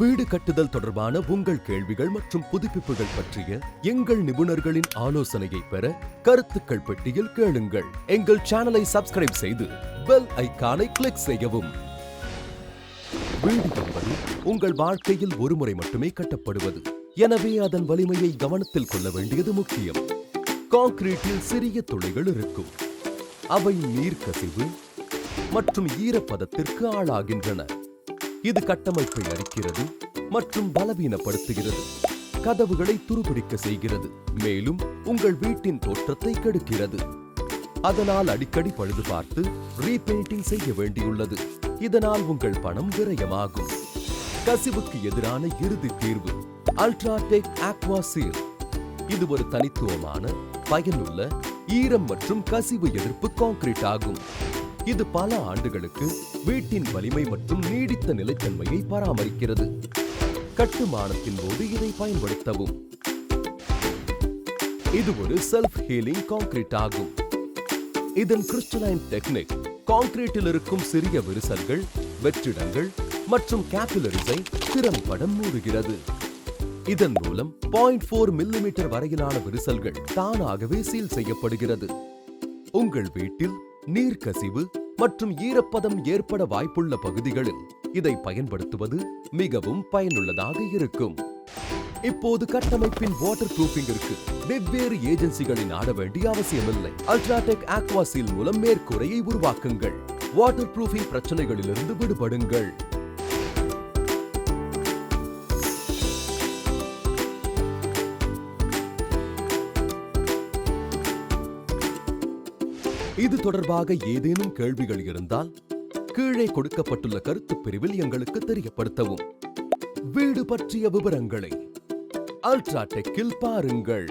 வீடு கட்டுதல் தொடர்பான உங்கள் கேள்விகள் மற்றும் புதுப்பிப்புகள் பற்றிய எங்கள் நிபுணர்களின் ஆலோசனையை பெற கருத்துக்கள் பெட்டியில் கேளுங்கள். எங்கள் சேனலை சப்ஸ்கிரைப் செய்து பெல் ஐக்கானை கிளிக் செய்யவும். வீடு என்பது உங்கள் வாழ்க்கையில் ஒருமுறை மட்டுமே கட்டப்படுவது. எனவே அதன் வலிமையை கவனத்தில் கொள்ள வேண்டியது முக்கியம். கான்கிரீட்டில் சிறிய துளைகள் இருக்கும். அவை நீர்க்கசிவு மற்றும் ஈரப்பதத்திற்கு ஆளாகின்றன. இது கட்டமைப்பை அரிக்கிறது மற்றும் பலவீனப்படுத்துகிறது. கதவுகளை துருபிடிக்க செய்கிறது மேலும் உங்கள் வீட்டின் தோற்றத்தை கெடுக்கிறது. அதனால் அடிக்கடி பழுது பார்த்து ரீபெயிண்டிங் செய்ய வேண்டியுள்ளது. இதனால் உங்கள் பணம் விரயமாகும். கசிவுக்கு எதிரான இறுதி தீர்வு அல்ட்ராடெக் ஆக்வாசீல் இது ஒரு தனித்துவமான பயனுள்ள ஈரம் மற்றும் கசிவு எதிர்ப்பு கான்கிரீட் ஆகும். இது பல ஆண்டுகளுக்கு வீட்டின் வலிமை மற்றும் நீடித்த நிலைத்தன்மையை பராமரிக்கிறது. கட்டுமானத்தின் போது இதை பயன்படுத்தவும். இது ஒரு செல்ஃப் ஹீலிங் கான்கிரீட் ஆகும். இதன் கிறிஸ்டலைன் டெக்னிக் கான்கிரீட்டில் இருக்கும் சிறிய விரிசல்கள் வெற்றிடங்கள் மற்றும் கேபிலரிஸை திறம்பட மூடுகிறது. இதன் மூலம் பாயிண்ட் ஃபோர் மில்லிமீட்டர் வரையிலான விரிசல்கள் தானாகவே சீல் செய்யப்படுகிறது. உங்கள் வீட்டில் நீர்க்கசிவு மற்றும் ஈரப்பதம் ஏற்பட வாய்ப்புள்ள பகுதிகளில் இதை பயன்படுத்துவது மிகவும் பயனுள்ளதாக இருக்கும். இப்போது கட்டமைப்பின் வாட்டர் ப்ரூஃபிங்கிற்கு வெவ்வேறு ஏஜென்சிகளை நாட வேண்டிய அவசியமில்லை. அல்ட்ராடெக் ஆக்வாசீல் மூலம் மேற்கூரையை உருவாக்குங்கள். வாட்டர் ப்ரூஃபிங் பிரச்சனைகளிலிருந்து விடுபடுங்கள். இது தொடர்பாக ஏதேனும் கேள்விகள் இருந்தால் கீழே கொடுக்கப்பட்டுள்ள கருத்து பிரிவில் எங்களுக்கு தெரியப்படுத்தவும். வீடு பற்றிய விவரங்களை அல்ட்ராடெக்கில் பாருங்கள்.